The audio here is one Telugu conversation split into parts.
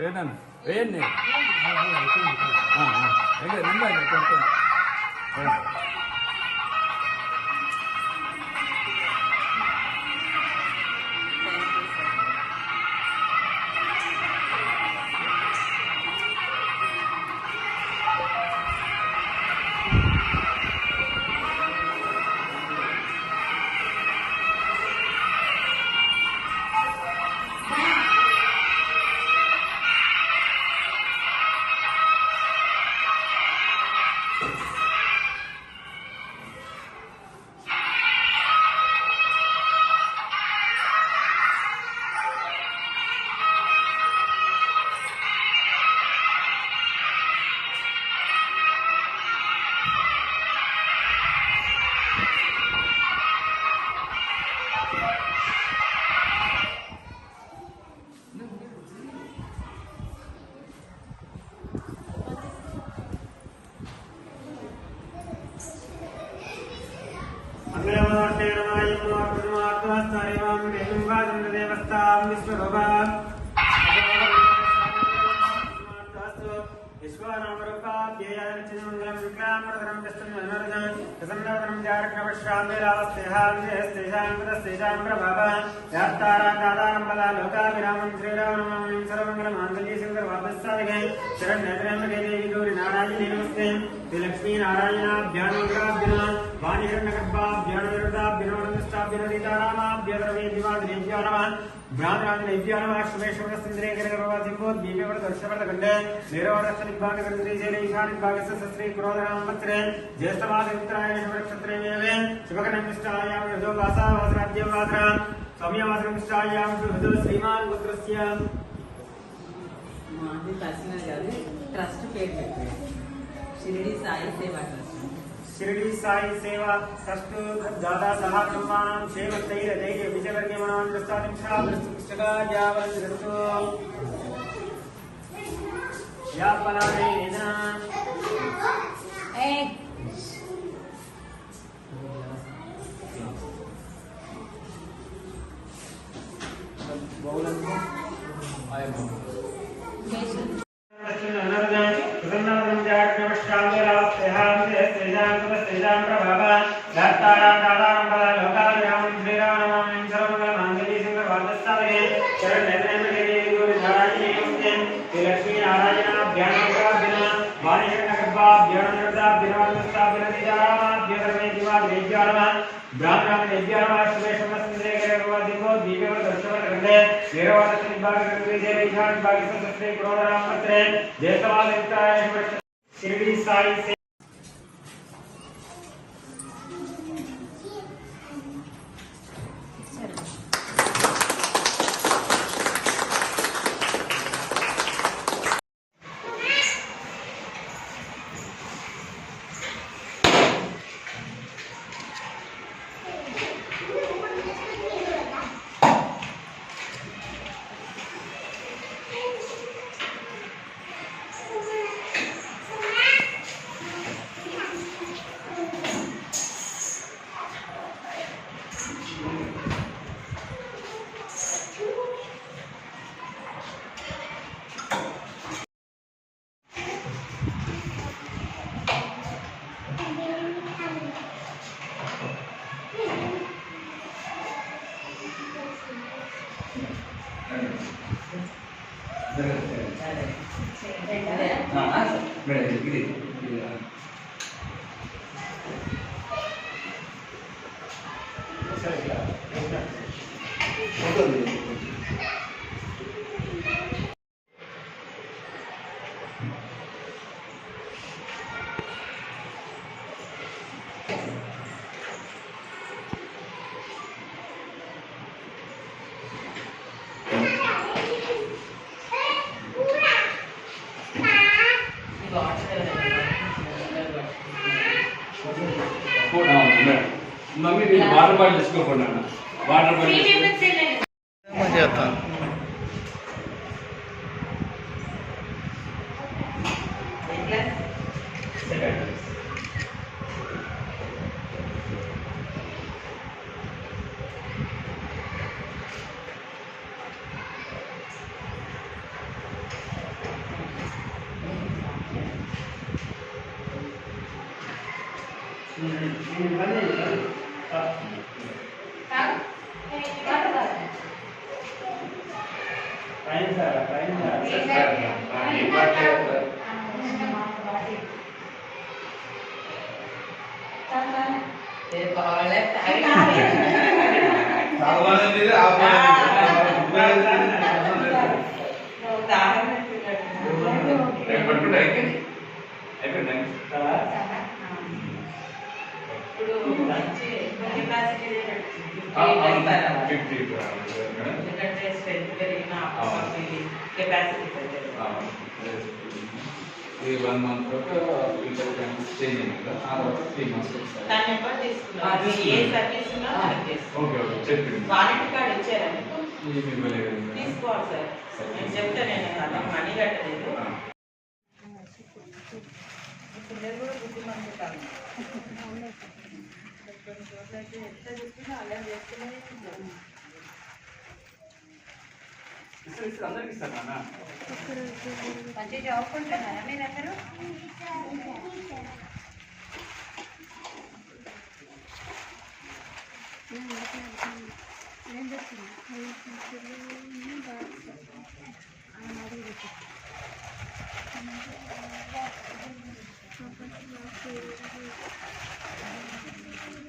ఏంటన్నా వేయండి ఆ, ఆ. ఇంకా ಬ್ರಾಹ್ಮಣಾದಿ ನೈವ್ಯಾನವ ಶುಭೇಶ್ವರ ಸಿಂದ್ರೇ ಕರಗರವ ತಿಂಬೋದ್ ಬೀಬೇವರ ದರ್ಶವರದ ಗಂಡೆ ನೇರವಾದ ರಕ್ಷ ನಿರ್ಭಾಗ ಸರಿದ್ರಿ ಜೈಲ ಈಶಾನ ನಿರ್ಭಾಗ ಸಸ್ತ್ರೀ ಕ್ರೋಧರಾಮ ಮತ್ರೆ ಜ್ಯೇಷ್ಠವಾದ ಮಿತ್ರಾಯ ಶುಭಕ್ಷತ್ರೇವೇ ಶುಭಕನಮಿಷ್ಟಾಯಾಮ ಯಜೋಪಾಸಾ ವಾಸರಾಜ್ಯ ವಾಸರ ಸೌಮ್ಯವಾಸರಮಿಷ್ಟಾಯಾಮ ಶುಭದೋ ಶ್ರೀಮಾನ್ ಪುತ್ರಸ್ಯ ट्रस्ट पेट शिरडी साई सेवा ट्रस्ट शिरडी साई सेवा षष्टोदादा सहाक्रमाणां सेवकैरदैर्य विजवर्गमाणां दृष्टादिक्षादृष्टपुस्तकाद्यावन्तु यापलादेन बहुलम् अयम् बागेश्वर सत्य गुरुराम पत्र है। जैसा शिरडी साई వాటర్ బాటిల్ తీసుకోకుండా వాటర్ బాటిల్ చేస్తాను Thank you. Shri train sir train sir ఏం మాట్లాడతారు రేపు కావాలంటే కావాలని పట్టుకుంటే అయిపోయింది అయిపోయింది ఇప్పుడు మంచి కెపాసిటీ ఫిఫ్టీ ఎందుకంటే స్ట్రెంత్ పెరిగిన కెపాసిటీ పెరిగింది ఇది వన్ మంత్ వరకు ఫిల్టర్ ట్యాంక్ చేంజ్ అయింది కదా ఆ తర్వాత త్రీ మంత్స్ వస్తాయి దాని నెంబర్ ఆ, తీసుకున్నాను ఏ తీసుకున్నాను. సర్వీస్ ఉన్నా మనకి చేస్తాను ఓకే ఓకే చెప్పింది వారంటీ కార్డు ఇచ్చారా మీకు ఇది ఇవ్వలేదు తీసుకోవాలి సార్ నేను చెప్తా నేను అలా మనీ కట్టలేదు. పిల్లలు కూడా కాదు కొన్ని చోట్ల అయితే ఎంత చెప్పినా అలా చేస్తూనే ఉంటారు. ఇస్తారు, ఇస్తారు, అందరికి ఇస్తారు నాన్న. మంచిగా చదువుకుంటున్నారా మీరందరూ ఇద్దరు చెప్పండి, తీసుకురా.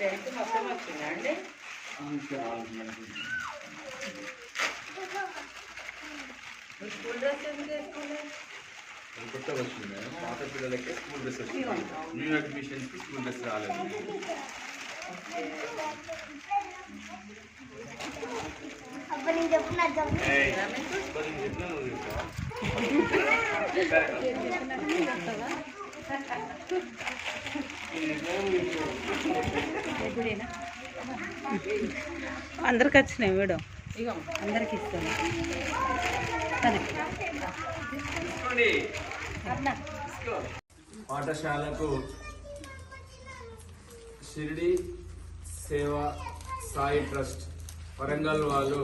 ఇస్తారు. ఆ, తీసుకో. స్ట్రెంత్ మొత్తం వచ్చిందా అండి ఆ, ఇంకా రావాలి. మీ స్కూల్ డ్రెస్ ఎందుకు వేసుకోలేదు అది కొత్తగా వచ్చింది మేడం పాత పిల్లలకే స్కూల్ డ్రెస్ వచ్చింది న్యూ అడ్మిషన్స్కి స్కూల్ డ్రెస్ రాలేదు అబ్బా నేను చెప్తున్నా చెప్పు ఏయ్, మరి నేను చెప్పినా నువ్వు చెప్తావా? అందరికి వచ్చినాయి మేడం అందరికి ఇస్తాను. పాఠశాలకు షిరిడి సేవా సాయి ట్రస్ట్ వరంగల్ వాళ్ళు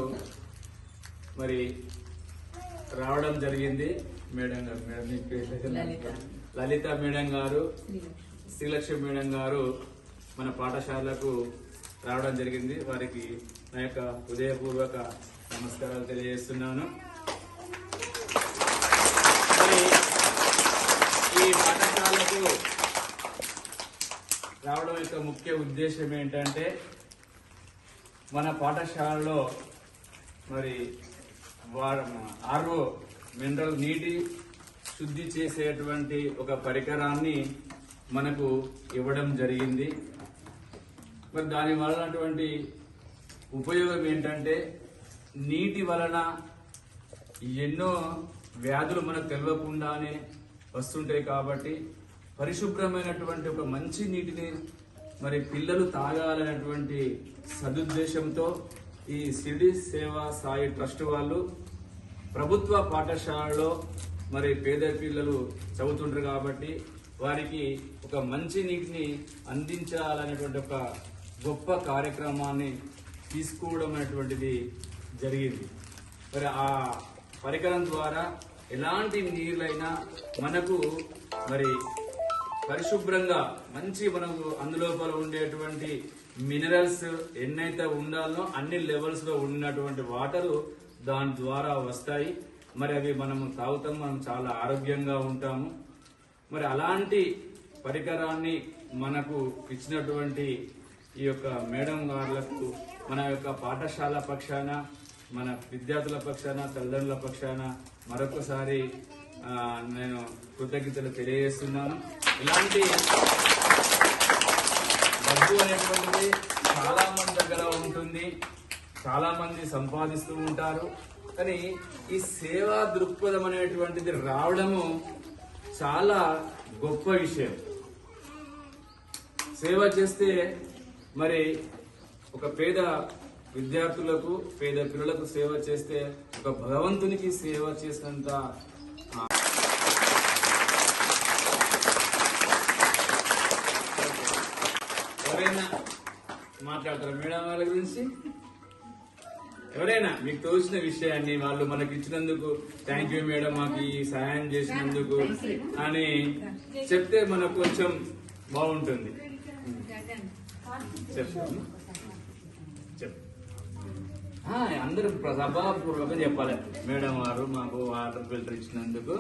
మరి రావడం జరిగింది. మేడం గారు మేడం మీ పేరు లలిత. లలిత మేడం గారు. శ్రీలక్ష్మి మేడం గారు మన పాఠశాలకు రావడం జరిగింది. వారికి నా యొక్క హృదయపూర్వక నమస్కారాలు తెలియజేస్తున్నాను. ఈ పాఠశాలకు రావడం యొక్క ముఖ్య ఉద్దేశం ఏంటంటే మన పాఠశాలలో మరి ఆర్ఓ మినరల్ నీటి శుద్ధి చేసేటువంటి ఒక పరికరాన్ని మనకు ఇవ్వడం జరిగింది. మరి దాని వలనటువంటి ఉపయోగం ఏంటంటే నీటి వలన ఎన్నో వ్యాధులు మనకు తెలియకుండానే వస్తుంటాయి కాబట్టి పరిశుభ్రమైనటువంటి ఒక మంచి నీటిని మరి పిల్లలు తాగాలనేటువంటి సదుద్దేశంతో ఈ సిడి సేవా సాయి ట్రస్ట్ వాళ్ళు ప్రభుత్వ పాఠశాలలో మరి పేద పిల్లలు చదువుతుంటారు కాబట్టి వారికి ఒక మంచి నీటిని అందించాలనేటువంటి ఒక గొప్ప కార్యక్రమాన్ని తీసుకోవడం అనేటువంటిది జరిగింది. మరి ఆ పరికరం ద్వారా ఎలాంటి నీళ్ళైనా మనకు మరి పరిశుభ్రంగా మంచి మనకు అందులోపల ఉండేటువంటి మినరల్స్ ఎన్నైతే ఉండాలో అన్ని లెవెల్స్లో ఉన్నటువంటి వాటరు దాని ద్వారా వస్తాయి. మరి అవి మనము తాగుతాం మనం చాలా ఆరోగ్యంగా ఉంటాము. మరి అలాంటి పరికరాన్ని మనకు ఇచ్చినటువంటి ఈ యొక్క మేడం గారులకు మన యొక్క పాఠశాల పక్షాన మన విద్యార్థుల పక్షాన తల్లిదండ్రుల పక్షాన మరొకసారి నేను కృతజ్ఞతలు తెలియజేస్తున్నాను. ఇలాంటి డబ్బు అనేటువంటిది చాలా మంది దగ్గర ఉంటుంది. చాలా మంది సంపాదిస్తూ ఉంటారు. కానీ ఈ సేవా దృక్పథం అనేటువంటిది రావడము చాలా గొప్ప విషయం. సేవ చేస్తే మరి ఒక పేద విద్యార్థులకు పేద పిల్లలకు సేవ చేస్తే ఒక భగవంతునికి సేవ చేసినంత ఎవరైనా మాట్లాడతారా? మేడం వాళ్ళ గురించి? ఎవరైనా మీకు తోచిన విషయాన్ని వాళ్ళు మనకి ఇచ్చినందుకు థ్యాంక్ యూ మేడం మాకు ఈ సహాయం చేసినందుకు అని చెప్తే మనకు కొంచెం బాగుంటుంది. చెప్పు చెప్. అందరూ సభాపూర్వకంగా చెప్పాలి. మేడం వారు మాకు వాటర్ ఫిల్టర్ ఇచ్చినందుకు.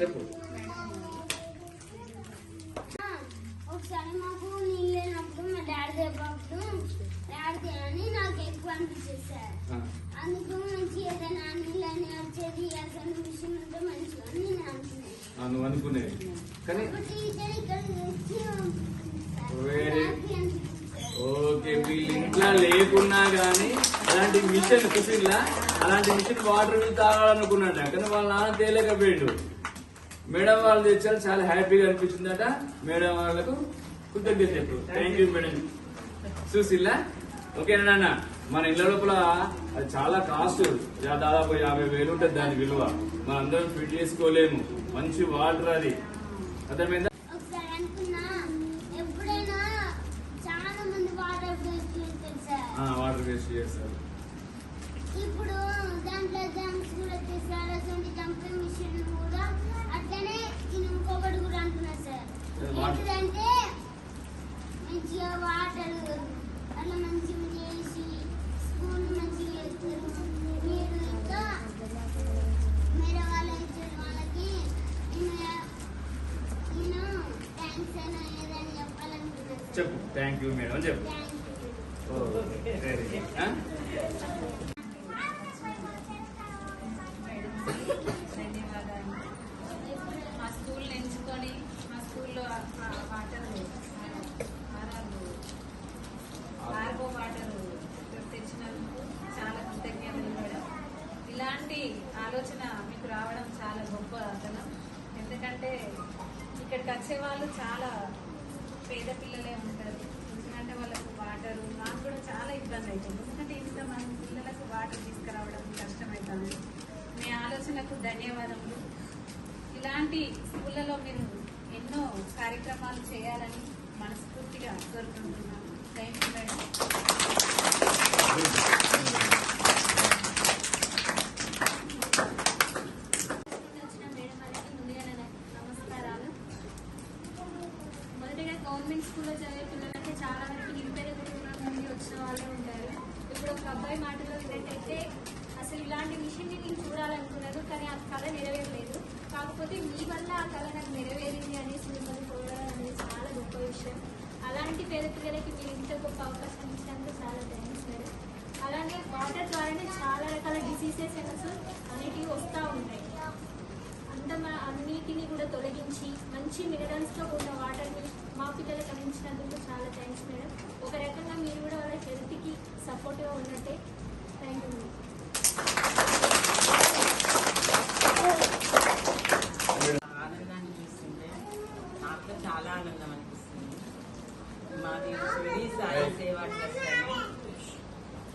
చెప్పు. ఒకసారి మాకు నీళ్ళు లేనప్పుడు మా డాడీ చెప్పినప్పుడు డాడీ అని నాకు ఎక్కువ అనిపించేది సార్. అందుకు మంచి ఏదైనా నీళ్ళని వచ్చేది అసలు మిషన్ ఉంటే మంచిగా అని నేను అనుకున్నాను. నువ్వు అనుకునేది. కానీ టీచర్ ఇక్కడ ఓకే వీళ్ళు ఇంట్లో లేకున్నా గానీ అలాంటి మిషన్ కుసిల్లా అలాంటి మిషన్ వాటర్ తాగాలనుకున్నాడు కానీ వాళ్ళ నాన్న తేలేకపోయాడు. మేడం వాళ్ళు తెచ్చారు చాలా హ్యాపీగా అనిపించిందట. మేడం వాళ్ళకు కృతజ్ఞత చెప్పు. Thank you madam. చూసిల్లా? ఓకేనా నాన్న. మన ఇళ్ళ లోపల అది చాలా కాస్ట్ దాదాపు యాభై వేలు ఉంటుంది దాని విలువ. మనం అందరం ఫిట్ చేసుకోలేము. మంచి వాటర్ అది. అర్థమైందా? వాటర్ వేస్ట్ చేస్తారు సార్ వాటర్ వేస్ట్ చేస్తారు ఇప్పుడు దాంట్లో జంక్స్ కూడా చేస్తారు అటువంటి జంపింగ్ మిషన్ కూడా. అట్లనే నేను ఇంకొకటి కూడా అంటున్నా సార్. ఏంటిదంటే మంచిగా వాటర్ అట్లా మంచిగా చేసి స్కూల్ మంచిగా చేస్తారు. మీరు ఇంకా వేరే వాళ్ళ ఇచ్చిన వాళ్ళకి నేను థ్యాంక్స్ అని ఏదని చెప్పాలనుకున్నాను సార్ చెప్పు. థ్యాంక్ యూ మేడం చెప్పు. Very good. ఆ? ధన్యవాదాలు మా స్కూల్ ఎంచుకొని మా స్కూల్లో వాటర్ ఆర్గో వాటర్ తెచ్చినందుకు చాలా కృతజ్ఞతలు మేడం. ఇలాంటి ఆలోచన మీకు రావడం చాలా గొప్ప అతను ఎందుకంటే ఇక్కడికి వచ్చే వాళ్ళు చాలా పేద పిల్లలే ఉంటారు. ఎందుకంటే వాళ్ళకు వాటర్ నాకు కూడా చాలా ఇబ్బంది అవుతుంది. ఎందుకంటే ఇంతమంది పిల్లలకు వాటర్ తీసుకురావడం కష్టమవుతుంది మీ ఆలోచనకు ధన్యవాదములు. ఇలాంటి స్కూళ్ళలో మీరు ఎన్నో కార్యక్రమాలు చేయాలని మనస్ఫూర్తిగా కోరుకుంటున్నాను. థ్యాంక్ యూ మేడం వచ్చిన మేడం వాళ్ళకి ముందుగా నా నమస్కారాలు మొదటిగా గవర్నమెంట్ స్కూల్లో చదివే పిల్లలకి చాలా వరకు నిరుపేద కుటుంబాల నుండి వచ్చిన వాళ్ళే ఉంటారు ఇప్పుడు ఒక అబ్బాయి మాటలో విన్నట్టయితే అసలు ఇలాంటి మిషన్ నేను చూడాలనుకున్నాను కానీ ఆ కళ నెరవేరలేదు కాకపోతే మీ వల్ల ఆ కళ నాకు నెరవేరింది అనేసి మిమ్మల్ని చూడడం అనేది చాలా గొప్ప విషయం అలాంటి పేద పిల్లలకి మీరు ఇంత గొప్ప అవకాశం ఇచ్చినందుకు చాలా థ్యాంక్స్ మేడం అలాగే వాటర్ ద్వారానే చాలా రకాల డిసీజెస్ అనేటివి వస్తూ ఉంటాయి అంత మ- అన్నిటిని కూడా తొలగించి మంచి మినరల్స్తో ఉన్న వాటర్ని మా పిల్లలకు అందించినందుకు చాలా థ్యాంక్స్ మేడం ఒక రకంగా మీరు కూడా వాళ్ళ హెల్త్కి సపోర్ట్గా ఉన్నట్టే. థ్యాంక్ యూ ఆనందాన్ని చూస్తుంటే నాకు చాలా ఆనందం అనిపిస్తుంది మాది షిరిడి సాయి సేవా ట్రస్ట్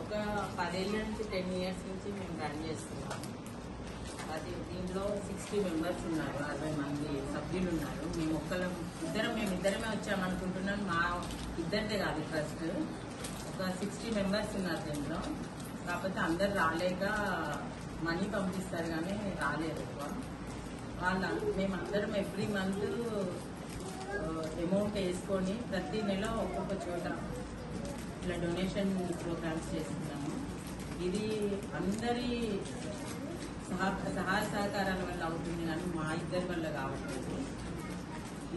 ఒక పదేళ్ళ నుంచి టెన్ ఇయర్స్ నుంచి మేము రన్ చేస్తున్నాము. దీంట్లో సిక్స్టీ మెంబర్స్ ఉన్నారు అరవై మంది సభ్యులు ఉన్నారు. మేము ఒక్కరం ఇద్దరం మేము ఇద్దరమే వచ్చామనుకుంటున్నాం. మా ఇద్దరిదే కాదు ఫస్ట్ ఒక సిక్స్టీ మెంబర్స్ ఉన్నారు దీంట్లో. కాకపోతే అందరు రాలేక మనీ పంపిస్తారు కానీ రాలేదు ఎక్కువ. వాళ్ళ మేమందరం ఎవ్రీ మంత్ అమౌంట్ వేసుకొని ప్రతి నెల ఒక్కొక్క చోట ఇట్లా డొనేషన్ ప్రోగ్రామ్స్ చేస్తున్నాము. ఇది అందరి సహా సహాయ సహకారాల వల్ల అవుతుంది కానీ మా ఇద్దరి వల్ల కావట్లేదు.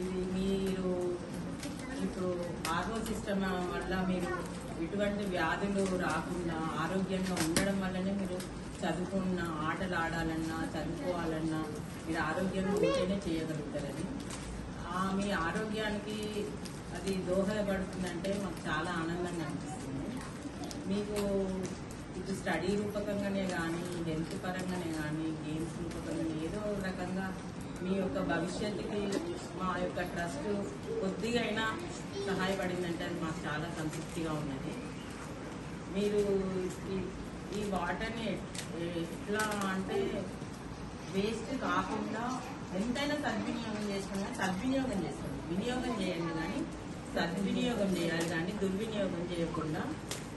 ఇది మీరు ఇప్పుడు ఆర్ఓ సిస్టమ్ వల్ల మీరు ఎటువంటి వ్యాధులు రాకుండా ఆరోగ్యంగా ఉండడం వల్లనే మీరు చదువుకున్న ఆటలు ఆడాలన్నా చదువుకోవాలన్నా మీరు ఆరోగ్యంగా ఉంటేనే చేయగలుగుతారని. మీ ఆరోగ్యానికి అది దోహదపడుతుందంటే మాకు చాలా ఆనందంగా అనిపిస్తుంది. మీకు ఇటు స్టడీ రూపకంగానే కానీ హెల్త్ పరంగానే కానీ గేమ్స్ రూపకంగానే ఏదో రకంగా మీ యొక్క భవిష్యత్తుకి మా యొక్క ట్రస్ట్ కొద్దిగా అయినా సహాయపడిందంటే అది మాకు చాలా సంతృప్తిగా ఉన్నది. మీరు ఈ- ఈ వాటర్ని ఎట్లా అంటే వేస్ట్ కాకుండా ఎంతైనా సద్వినియోగం చేసుకున్నా సద్వినియోగం చేసుకోండి వినియోగం చేయండి కానీ సద్వినియోగం చేయాలి కానీ దుర్వినియోగం చేయకుండా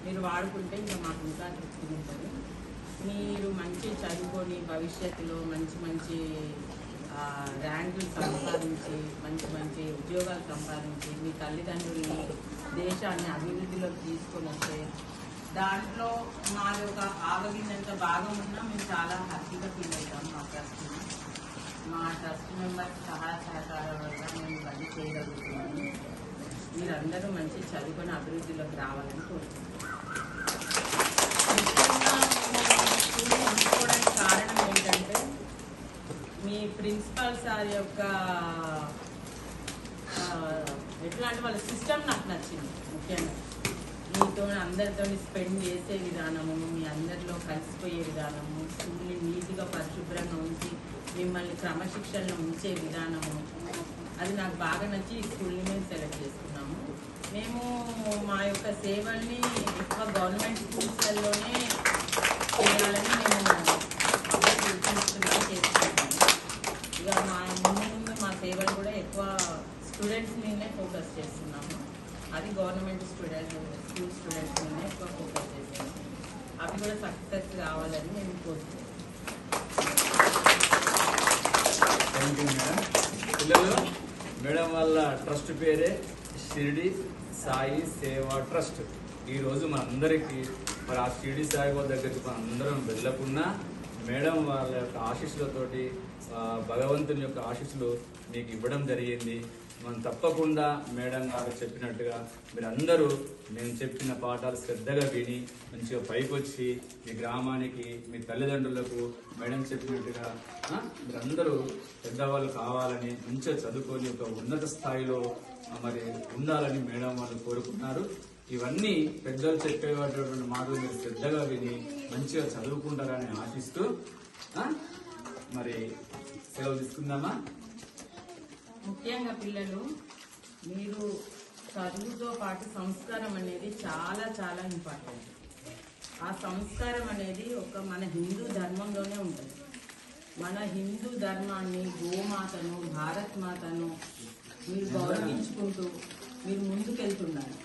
మీరు వాడుకుంటే ఇంకా మాకు ఇంకా తృప్తి ఉంటుంది. మీరు మంచి చదువుకొని భవిష్యత్తులో మంచి మంచి ర్యాంకులు సంపాదించి మంచి మంచి ఉద్యోగాలు సంపాదించి మీ తల్లిదండ్రుల్ని దేశాన్ని అభివృద్ధిలోకి తీసుకొని వస్తే దాంట్లో మాది ఒక ఆవగినంత భాగం ఉన్నా మేము చాలా హ్యాపీగా ఫీల్ అవుతాం మా ట్రస్ట్ మా ట్రస్ట్ మెంబర్స్ సహాయ సహకారాల వల్ల మేము ఇవన్నీ చేయగలుగుతున్నాము. మీరందరూ మంచి చదువుకొని అభివృద్ధిలోకి రావాలని కోరుకుంటున్నాను. స్కూల్ ఎంచుకోవడానికి కారణం ఏంటంటే మీ ప్రిన్సిపాల్ సార్ యొక్క ఎట్లా అంటే వాళ్ళ సిస్టమ్ నాకు నచ్చింది ముఖ్యంగా. మీతో అందరితో స్పెండ్ చేసే విధానము మీ అందరిలో కలిసిపోయే విధానము స్కూల్ని నీట్గా పరిశుభ్రంగా ఉంచి మిమ్మల్ని క్రమశిక్షణలో ఉంచే విధానము అది నాకు బాగా నచ్చి ఈ స్కూల్ని మేము సెలెక్ట్ చేసుకున్నాము మేము మా యొక్క సేవల్ని ఎక్కువ గవర్నమెంట్ స్కూల్స్లోనే చేయాలని మేము ఇక మా ముందు ముందు మా సేవలు కూడా ఎక్కువ స్టూడెంట్స్ మీదనే ఫోకస్ చేస్తున్నాము. అది గవర్నమెంట్ స్టూడెంట్ స్కూల్ స్టూడెంట్స్ మీదనే ఎక్కువ ఫోకస్ చేస్తున్నాము. అవి కూడా సక్సెస్ కావాలని మేము కోరుతున్నాం మేడం. పిల్లలు మేడం వాళ్ళ ట్రస్ట్ పేరే షిరిడి సాయి సేవా ట్రస్ట్. ఈరోజు మనందరికీ మరి ఆ షిరిడి సాయిబాబా దగ్గరికి మనందరం అందరం మేడం వాళ్ళ యొక్క ఆశీస్సులతోటి భగవంతుని యొక్క ఆశీస్సులు మీకు ఇవ్వడం జరిగింది. మనం తప్పకుండా మేడం గారు చెప్పినట్టుగా మీరందరూ నేను చెప్పిన పాఠాలు శ్రద్ధగా విని మంచిగా పైకి వచ్చి మీ గ్రామానికి మీ తల్లిదండ్రులకు మేడం చెప్పినట్టుగా మీరందరూ పెద్దవాళ్ళు కావాలని మంచిగా చదువుకొని ఒక ఉన్నత స్థాయిలో మరి ఉండాలని మేడం వాళ్ళు కోరుకున్నారు. ఇవన్నీ పెద్దలు చెప్పేటటువంటి మాటలు మీరు శ్రద్ధగా విని మంచిగా చదువుకుంటారని ఆశిస్తూ మరి సెలవు తీసుకుందామా? ముఖ్యంగా పిల్లలు మీరు చదువుతో పాటు సంస్కారం అనేది చాలా చాలా ఇంపార్టెంట్. ఆ సంస్కారం అనేది ఒక మన హిందూ ధర్మంలోనే ఉంటుంది. మన హిందూ ధర్మాన్ని గోమాతను భారత్ మాతను మీరు గౌరవించుకుంటూ మీరు ముందుకెళ్తున్నారు.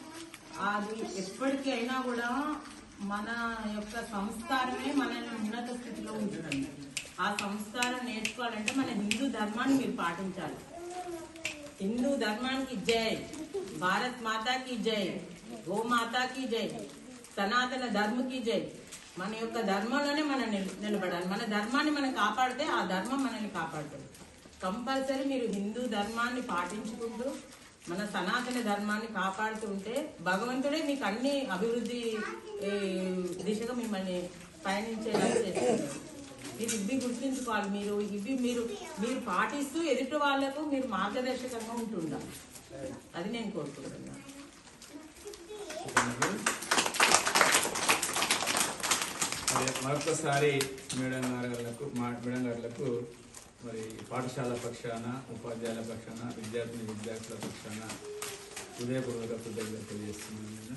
అది ఎప్పటికైనా కూడా మన యొక్క సంస్కారమే మనల్ని ఉన్నత స్థితిలో ఉంటుందండి. ఆ సంస్కారం నేర్చుకోవాలంటే మన హిందూ ధర్మాన్ని మీరు పాటించాలి. హిందూ ధర్మానికి జై భారత్ మాతాకి జై గోమాతాకి జై సనాతన ధర్మకి జై మన యొక్క ధర్మంలోనే మనం నిలబడాలి మన ధర్మాన్ని మనం కాపాడితే ఆ ధర్మం మనల్ని కాపాడుతుంది కంపల్సరీ మీరు హిందూ ధర్మాన్ని పాటించుకుంటూ మన సనాతన ధర్మాన్ని కాపాడుతుంటే భగవంతుడే మీకు అన్ని అభివృద్ధి దిశగా మిమ్మల్ని పయనించేలా చేస్తున్నారు మీరు ఇవి గుర్తుంచుకోవాలి మీరు ఇవి మీరు మీరు పాటిస్తూ ఎదుటి వాళ్ళకు మీరు మార్గదర్శకంగా ఉంటుండాలి. అది నేను కోరుకుంటున్నాను మరొకసారి మేడం గారులకు మా మేడం గారులకు మరి పాఠశాల పక్షాన ఉపాధ్యాయుల పక్షాన విద్యార్థిని విద్యార్థుల పక్షాన హృదయపూర్వక కృతజ్ఞతలు తెలియజేస్తున్నాను నేను